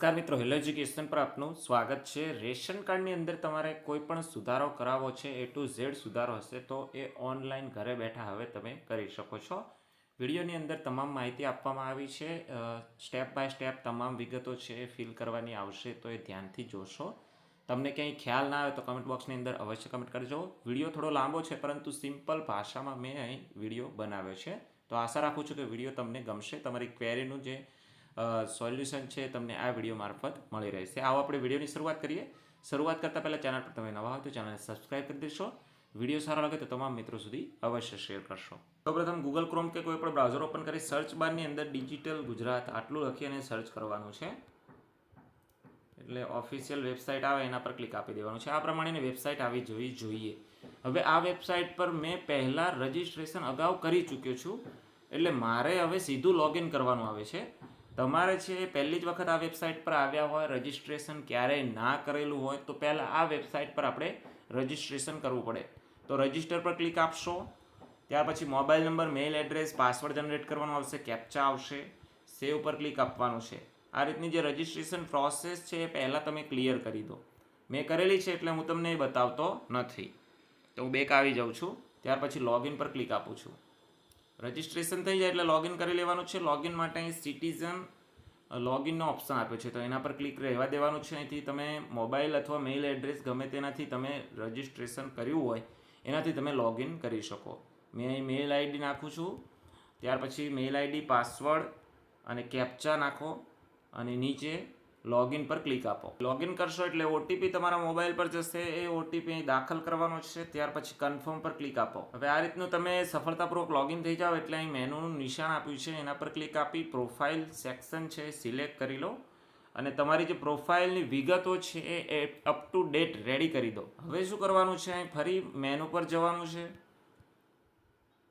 નમસ્કાર મિત્રો, hello education પર આપનું સ્વાગત છે. રેશન કાર્ડની અંદર તમારે કોઈ પણ સુધારો કરાવવો છે એ ટુ ઝેડ સુધારો હશે, તો એ ઓનલાઈન ઘરે બેઠા હવે તમે કરી શકો છો. વિડીયોની અંદર તમામ માહિતી આપવામાં આવી છે. સ્ટેપ બાય સ્ટેપ તમામ વિગતો છે એ ફિલ કરવાની આવશે, તો એ ધ્યાનથી જોશો. તમને ક્યાંય ખ્યાલ ના આવે તો કમેન્ટ બોક્સની અંદર અવશ્ય કમેન્ટ કરજો. વીડિયો થોડો લાંબો છે, પરંતુ સિમ્પલ ભાષામાં મેં અહીં વીડિયો બનાવ્યો છે. તો આશા રાખું છું કે વીડિયો તમને ગમશે. તમારી ક્વેરીનું જે સોલ્યુશન છે તમને આ વીડિયો મારફત મળી રહેશે. આવો આપણે વિડીયોની શરૂઆત કરીએ. શરૂઆત કરતાં પહેલાં ચેનલ પર તમે નવા હોય તો ચેનલને સબસ્ક્રાઈબ કરી દેશો. વીડિયો સારો લાગે તો તમામ મિત્રો સુધી અવશ્ય શેર કરશો. તો પ્રથમ ગૂગલ ક્રોમ કે કોઈ પણ બ્રાઉઝર ઓપન કરી સર્ચ બારની અંદર ડિજિટલ ગુજરાત આટલું લખી અને સર્ચ કરવાનું છે. એટલે ઓફિશિયલ વેબસાઇટ આવે એના પર ક્લિક આપી દેવાનું છે. આ પ્રમાણેની વેબસાઇટ આવી જોવી જોઈએ. હવે આ વેબસાઇટ પર મેં પહેલાં રજિસ્ટ્રેશન અગાઉ કરી ચૂક્યો છું. એટલે મારે હવે સીધું લોગિન કરવાનું આવે છે. તમારે છે પહેલી જ વખત આ વેબસાઇટ પર આવ્યા હોય રજિસ્ટ્રેશન ક્યારેય ના કરેલું હોય, તો પહેલાં આ વેબસાઇટ પર આપણે રજિસ્ટ્રેશન કરવું પડે. તો રજિસ્ટર પર ક્લિક આપશો, ત્યાર પછી mobile number mail address password generate કરવાનો આવશે કેપ્ચા આવશે સેવ પર ક્લિક આપવાનું છે. આ રીતની જે રજિસ્ટ્રેશન પ્રોસેસ છે એ પહેલાં તમે ક્લિયર કરી દો. મેં કરેલી છે એટલે હું તમને એ બતાવતો નથી. તો હું બેક આવી જાઉં છું, ત્યાર પછી લોગિન પર ક્લિક આપું છું. રજિસ્ટ્રેશન થઈ જાય એટલે લોગિન કરી લેવાનું છે. લોગિન માટે અહીં સિટીઝન લોગિનનો ઓપ્શન આપ્યો છે. તો એના પર ક્લિક રહેવા દેવાનું છે. અહીંથી તમે મોબાઈલ અથવા મેઇલ એડ્રેસ ગમે તેનાથી તમે રજિસ્ટ્રેશન કર્યું હોય, એનાથી તમે લોગિન કરી શકો. મેં અહીં મેઇલ આઈડી નાખું છું. ત્યાર પછી મેઇલ આઈડી પાસવર્ડ અને કેપ્ચા નાખો. અને નીચે લોગિન પર ક્લિક આપો. લોગિન કરશો એટલે ઓટીપી તમારા મોબાઈલ પર જશે, એ ઓટીપી અહીં દાખલ કરવાનો છે. ત્યાર પછી કન્ફર્મ પર ક્લિક આપો. હવે આ રીતનું તમે સફળતાપૂર્વક લોગિન થઈ જાઓ એટલે અહીં મેનુનું નિશાન આપ્યું છે. એના પર ક્લિક આપી પ્રોફાઇલ સેક્શન છે સિલેક્ટ કરી લો. અને તમારી જે પ્રોફાઇલની વિગતો છે, એ અપ ટુ ડેટ રેડી કરી દો. હવે શું કરવાનું છે અહીં? ફરી મેનુ પર જવાનું છે.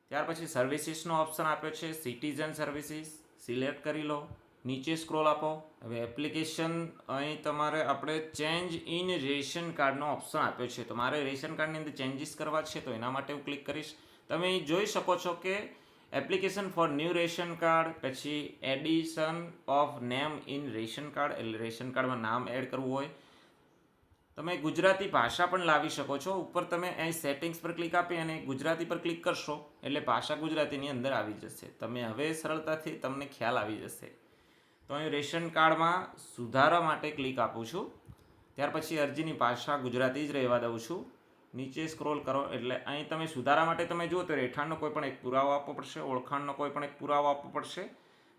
ત્યાર પછી સર્વિસીસનો ઓપ્શન આપ્યો છે. સિટીઝન સર્વિસીસ સિલેક્ટ કરી લો. નીચે સ્ક્રોલ આપો. હવે એપ્લિકેશન અહીં તમારે આપણે ચેન્જ ઇન રેશન કાર્ડનો ઓપ્શન આપ્યો છે. તો મારે રેશન કાર્ડની અંદર ચેન્જીસ કરવા છે, તો એના માટે હું ક્લિક કરીશ. તમે જોઈ શકો છો કે application for new ration card પછી addition of name in ration card એટલે રેશન કાર્ડમાં નામ એડ કરવું હોય. તમે ગુજરાતી ભાષા પણ લાવી શકો છો. ઉપર તમે અહીં સેટિંગ્સ પર ક્લિક આપી અને ગુજરાતી પર ક્લિક કરશો, એટલે ભાષા ગુજરાતીની અંદર આવી જશે. તમે હવે સરળતાથી તમને ખ્યાલ આવી જશે. તો અહીં રેશન કાર્ડમાં સુધારા માટે ક્લિક આપું છું. ત્યાર પછી અરજીની ભાષા ગુજરાતી જ રહેવા દઉં છું. નીચે સ્ક્રોલ કરો એટલે અહીં તમે સુધારા માટે તમે જુઓ તો રહેઠાણનો કોઈ પણ એક પુરાવો આપવો પડશે, ઓળખાણનો કોઈ પણ એક પુરાવો આપવો પડશે.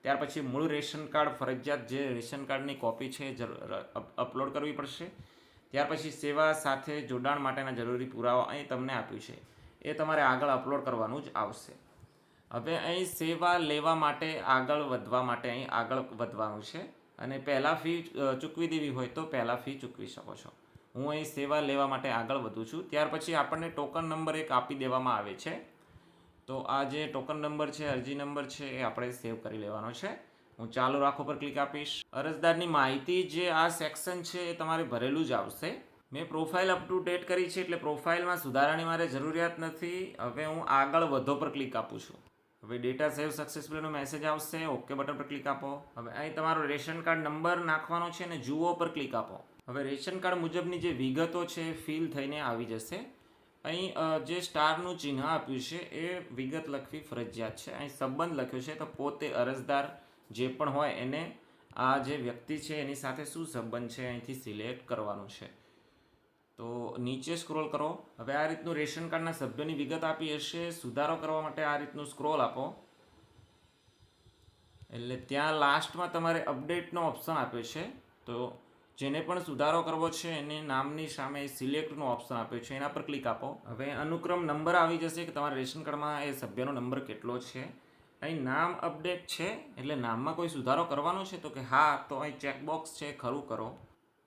ત્યાર પછી મૂળ રેશન કાર્ડ ફરજિયાત જે રેશન કાર્ડની કોપી છે અપલોડ કરવી પડશે. ત્યાર પછી સેવા સાથે જોડાણ માટેના જરૂરી પુરાવા અહીં તમને આપ્યું છે. એ તમારે આગળ અપલોડ કરવાનું જ આવશે. હવે અહીં સેવા લેવા માટે આગળ વધવા માટે અહીં આગળ વધવાનું છે. અને પહેલાં ફી ચૂકવી દેવી હોય તો પહેલાં ફી ચૂકવી શકો છો. હું અહીં સેવા લેવા માટે આગળ વધું છું. ત્યાર પછી આપણને ટોકન નંબર એક આપી દેવામાં આવે છે. તો આ જે ટોકન નંબર છે, અરજી નંબર છે, એ આપણે સેવ કરી લેવાનો છે. હું ચાલુ રાખો પર ક્લિક આપીશ. અરજદારની માહિતી જે આ સેક્શન છે એ તમારે ભરેલું જ આવશે. મેં પ્રોફાઇલ અપ ટુ ડેટ કરી છે એટલે પ્રોફાઇલમાં સુધારાની મારે જરૂરિયાત નથી. હવે હું આગળ વધો પર ક્લિક આપું છું. હવે ડેટા સેવ સક્સેસફુલનો મેસેજ આવશે ઓકે બટન પર ક્લિક આપો. હવે અહીં તમારો રેશન કાર્ડ નંબર નાખવાનો છે અને જુઓ પર ક્લિક આપો. હવે રેશન કાર્ડ મુજબની જે વિગતો છે ફિલ થઈને આવી જશે. અહીં જે સ્ટારનું ચિહ્ન આપ્યું છે, એ વિગત લખવી ફરજિયાત છે. અહીં સંબંધ લખ્યો છે તો પોતે અરજદાર જે પણ હોય એને આ જે વ્યક્તિ છે એની સાથે શું સંબંધ છે અહીંથી સિલેક્ટ કરવાનું છે. તો નીચે સ્ક્રોલ કરો. હવે આ રીતનું રેશન કાર્ડના સભ્યોની વિગત આપી હશે. સુધારો કરવા માટે આ રીતનું સ્ક્રોલ આપો. એટલે ત્યાં લાસ્ટમાં તમારે અપડેટનો ઓપ્શન આપ્યો છે. તો જેને પણ સુધારો કરવો છે, એને નામની સામે સિલેક્ટનો ઓપ્શન આપ્યો છે. એના પર ક્લિક આપો. હવે અનુક્રમ નંબર આવી જશે કે તમારા રેશન કાર્ડમાં એ સભ્યનો નંબર કેટલો છે. અહીં નામ અપડેટ છે, એટલે નામમાં કોઈ સુધારો કરવાનો છે, તો કે હા, તો અહીં ચેકબોક્સ છે, ખરું કરો.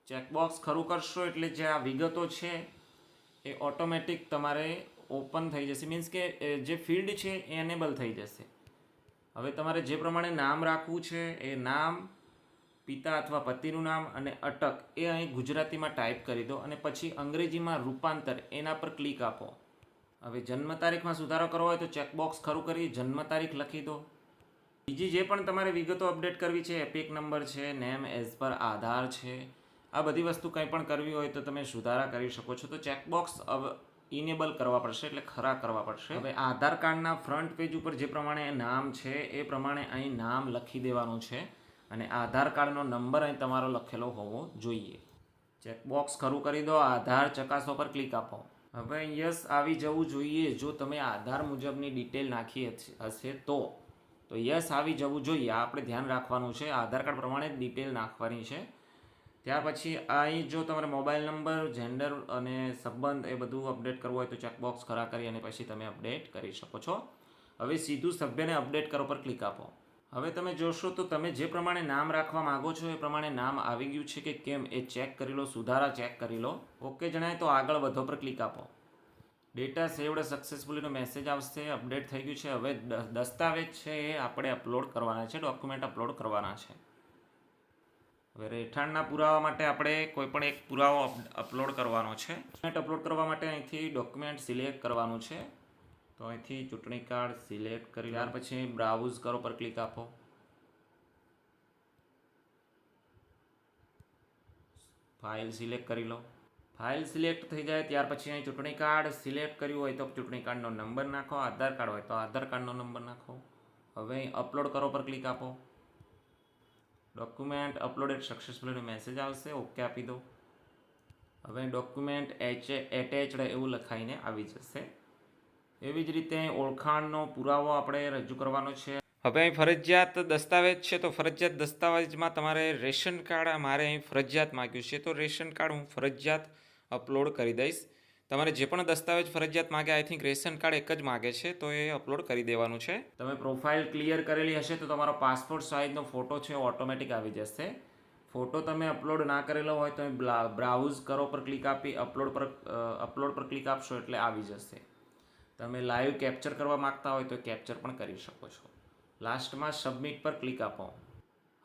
ચેકબોક્સ ખરું કરશો એટલે જે આ વિગતો છે એ ઓટોમેટિક તમારે ઓપન થઈ જશે. મીન્સ કે જે ફિલ્ડ છે એ એનેબલ થઈ જશે. હવે તમારે જે પ્રમાણે નામ રાખવું છે, એ નામ, પિતા અથવા પતિનું નામ અને અટક એ અહીં ગુજરાતીમાં ટાઈપ કરી દો અને પછી અંગ્રેજીમાં રૂપાંતર એના પર ક્લિક આપો. હવે જન્મ તારીખમાં સુધારો કરવો હોય તો ચેકબોક્સ ખરું કરી જન્મ તારીખ લખી દો. બીજી જે પણ તમારે વિગતો અપડેટ કરવી છે એપિક નંબર છે નેમ એઝ પર આધાર છે આ બધી વસ્તુ કંઈ પણ કરવી હોય તો તમે સુધારા કરી શકો છો. તો ચેકબોક્સ ઇનેબલ કરવા પડશે એટલે ખરા કરવા પડશે. હવે આધાર કાર્ડના ફ્રન્ટ પેજ ઉપર જે પ્રમાણે નામ છે, એ પ્રમાણે અહીં નામ લખી દેવાનું છે અને આધાર કાર્ડનો નંબર અહીં તમારો લખેલો હોવો જોઈએ. ચેકબોક્સ ખરું કરી દો, આધાર ચકાસો પર ક્લિક આપો. હવે યસ, આવી જવું જોઈએ. જો તમે આધાર મુજબની ડિટેલ નાખી હશે- તો. તો યસ, આવી જવું જોઈએ. આપણે ધ્યાન રાખવાનું છે. આધાર કાર્ડ પ્રમાણે ડિટેલ નાખવાની છે. ત્યાર પછી અહીં જો તમારે મોબાઈલ નંબર, જેન્ડર અને સંબંધ એ બધું અપડેટ કરવું હોય તો ચેકબોક્સ ખરા કરી અને પછી તમે અપડેટ કરી શકો છો. હવે સીધું સભ્યને અપડેટ કરો પર ક્લિક આપો. હવે તમે જોશો તો તમે જે પ્રમાણે નામ રાખવા માંગો છો એ પ્રમાણે નામ આવી ગયું છે કે કેમ એ ચેક કરી લો, સુધારા ચેક કરી લો. ઓકે જણાય તો આગળ વધો પર ક્લિક આપો. ડેટા સેવડ સક્સેસફુલીનો મેસેજ આવશે, અપડેટ થઈ ગયું છે. હવે દસ્તાવેજ છે એ આપણે અપલોડ કરવાના છે, ડોક્યુમેન્ટ અપલોડ કરવાના છે. હવે રહેઠાણના પુરાવા માટે આપણે કોઈપણ એક પુરાવો અપલોડ કરવાનો છે. ડોક્યુમેન્ટ અપલોડ કરવા માટે અહીંથી ડોક્યુમેન્ટ સિલેક્ટ કરવાનું છે. તો અહીંથી ચૂંટણી કાર્ડ સિલેક્ટ કરી, ત્યાર પછી બ્રાઉઝ કરો પર ક્લિક આપો. ફાઇલ સિલેક્ટ કરી લો. ફાઇલ સિલેક્ટ થઈ જાય ત્યાર પછી અહીં ચૂંટણી કાર્ડ સિલેક્ટ કર્યું હોય તો ચૂંટણી કાર્ડનો નંબર નાખો, આધાર કાર્ડ હોય તો આધાર કાર્ડનો નંબર નાખો. હવે અહીં અપલોડ કરો પર ક્લિક આપો. ડોક્યુમેન્ટ અપલોડેડ સક્સેસફુલીનો મેસેજ આવશે. ઓકે આપી દો હવે ડોક્યુમેન્ટ એચ એટેચડ એવું લખાઈને આવી જશે. એવી જ રીતે ઓળખાણનો પુરાવો આપણે રજૂ કરવાનો છે. હવે અહીં ફરજિયાત દસ્તાવેજ છે તો ફરજિયાત દસ્તાવેજમાં તમારે રેશન કાર્ડ મારે અહીં ફરજિયાત માગ્યું છે. તો રેશન કાર્ડ હું ફરજિયાત અપલોડ કરી દઈશ. તમારે જે પણ દસ્તાવેજ ફરજિયાત માગે આઈ થિંક રેશન કાર્ડ એક જ માગે છે, તો એ અપલોડ કરી દેવાનું છે. તમે પ્રોફાઇલ ક્લિયર કરેલી હશે તો તમારો પાસપોર્ટ સાઇઝનો ફોટો છે ઓટોમેટિક આવી જશે. ફોટો તમે અપલોડ ના કરેલો હોય તો બ્રાઉઝ કરો પર ક્લિક આપી અપલોડ પર અપલોડ પર ક્લિક આપશો એટલે આવી જશે. તમે લાઈવ કેપ્ચર કરવા માંગતા હોય તો કેપ્ચર પણ કરી શકો છો. લાસ્ટમાં સબમિટ પર ક્લિક આપો.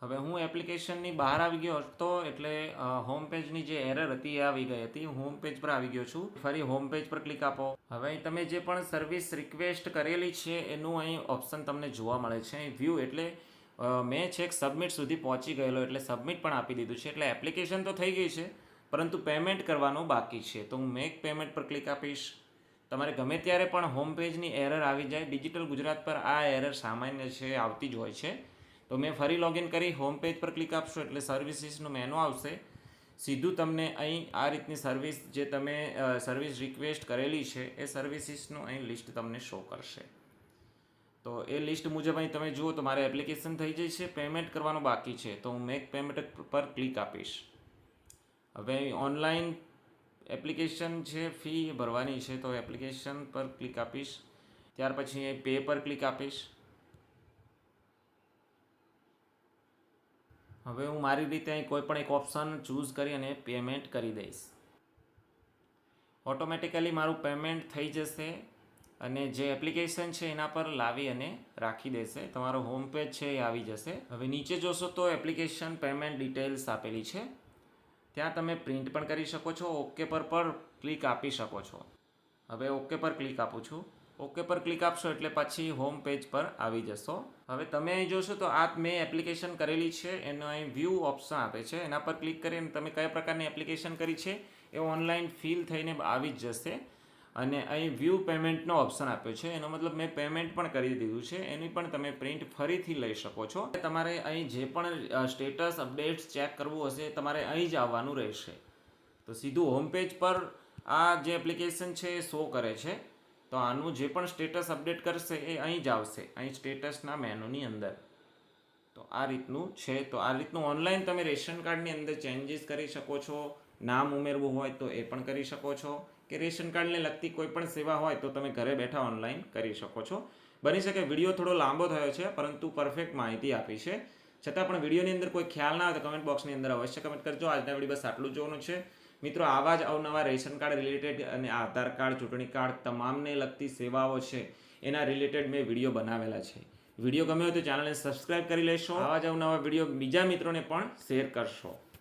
હવે હું એપ્લિકેશનની બહાર આવી ગયો હતો એટલે હોમ પેજની જે એરર હતી એ આવી ગઈ હતી. હોમ પેજ પર આવી ગયો છું. ફરી હોમ પેજ પર ક્લિક આપો. હવે તમે જે પણ સર્વિસ રિક્વેસ્ટ કરેલી છે, એનું અહીં ઓપ્શન તમને જોવા મળે છે. અહીં વ્યૂ એટલે મેં છેક સબમિટ સુધી પહોંચી ગયેલો એટલે સબમિટ પણ આપી દીધું છે. એટલે એપ્લિકેશન તો થઈ ગઈ છે, પરંતુ પેમેન્ટ કરવાનું બાકી છે. તો હું મેક પેમેન્ટ પર ક્લિક આપીશ. તમારે ગમે ત્યારે પણ હોમ પેજની એરર આવી જાય. ડિજિટલ ગુજરાત પર આ એરર સામાન્ય છે, આવતી જ હોય છે. તો મેં ફરી લોગિન કરી હોમ પેજ પર ક્લિક આપશો એટલે સર્વિસીસનું મેનુ આવશે. સીધું તમને અહીં આ રીતની સર્વિસ જે તમે સર્વિસ રિક્વેસ્ટ કરેલી છે, એ સર્વિસીસનું અહીં લિસ્ટ તમને શો કરશે. તો એ લિસ્ટ મુજબ અહીં તમે જુઓ તો મારે એપ્લિકેશન થઈ જાય છે પેમેન્ટ કરવાનું બાકી છે. તો હું મેક પેમેન્ટ પર ક્લિક આપીશ. હવે ઓનલાઈન એપ્લિકેશન છે ફી ભરવાની છે, તો એપ્લિકેશન પર ક્લિક આપીશ. ત્યાર પછી પે પર ક્લિક આપીશ. હવે હું મારી રીતે અહીં કોઈ પણ એક ઓપ્શન ચૂઝ કરી અને પેમેન્ટ કરી દઈશ. ઓટોમેટિકલી મારું પેમેન્ટ થઈ જશે અને જે એપ્લિકેશન છે એના પર લાવી અને રાખી દેશે. તમારો હોમ પેજ છે એ આવી જશે. હવે નીચે જોશો તો એપ્લિકેશન પેમેન્ટ ડિટેલ્સ આપેલી છે. ત્યાં તમે પ્રિન્ટ પણ કરી શકો છો ઓકે પર પર ક્લિક આપી શકો છો. હવે ઓકે પર ક્લિક આપું છું. ઓકે પર ક્લિક આપશો એટલે પછી હોમ પેજ પર આવી જશો. હવે તમે અહીં જોશો તો આ મેં એપ્લિકેશન કરેલી છે, એનો અહીં વ્યૂ ઓપ્શન આપે છે. એના પર ક્લિક કરીને તમે કયા પ્રકારની એપ્લિકેશન કરી છે, એ ઓનલાઈન ફિલ થઈને આવી જ જશે. અને અહીં વ્યૂ પેમેન્ટનો ઓપ્શન આપ્યો છે, એનો મતલબ મેં પેમેન્ટ પણ કરી દીધું છે, એની પણ તમે પ્રિન્ટ ફરીથી લઈ શકો છો. તમારે અહીં જે પણ સ્ટેટસ અપડેટ્સ ચેક કરવું હશે તમારે અહીં જ આવવાનું રહેશે. તો સીધું હોમ પેજ પર આ જે એપ્લિકેશન છે એ શો કરે છે. તો આનું જે પણ સ્ટેટસ અપડેટ કરશે એ અહીં જ આવશે. અહીં સ્ટેટસના મેનુની અંદર. તો આ રીતનું છે. તો આ રીતનું ઓનલાઈન તમે રેશન કાર્ડની અંદર ચેન્જીસ કરી શકો છો. નામ ઉમેરવું હોય તો એ પણ કરી શકો છો. કે રેશન કાર્ડને લગતી કોઈ પણ સેવા હોય તો તમે ઘરે બેઠા ઓનલાઈન કરી શકો છો. બની શકે વીડિયો થોડો લાંબો થયો છે, પરંતુ પરફેક્ટ માહિતી આપી છે. છતાં પણ વિડીયોની અંદર કોઈ ખ્યાલ ના આવે તો કમેન્ટ બોક્સની અંદર અવશ્ય કમેન્ટ કરજો. આજના વીડિયો બસ આટલું જોવાનું છે. મિત્રો, આવા જ અવનવા રેશન કાર્ડ રિલેટેડ અને આધાર કાર્ડ, ચૂંટણી કાર્ડ તમામને લગતી સેવાઓ છે, એના રિલેટેડ મેં વીડિયો બનાવેલા છે. વીડિયો ગમ્યો હોય તો ચેનલને સબસ્ક્રાઇબ કરી લેશો. આવા જ અવનવા વીડિયો બીજા મિત્રોને પણ શેર કરશો.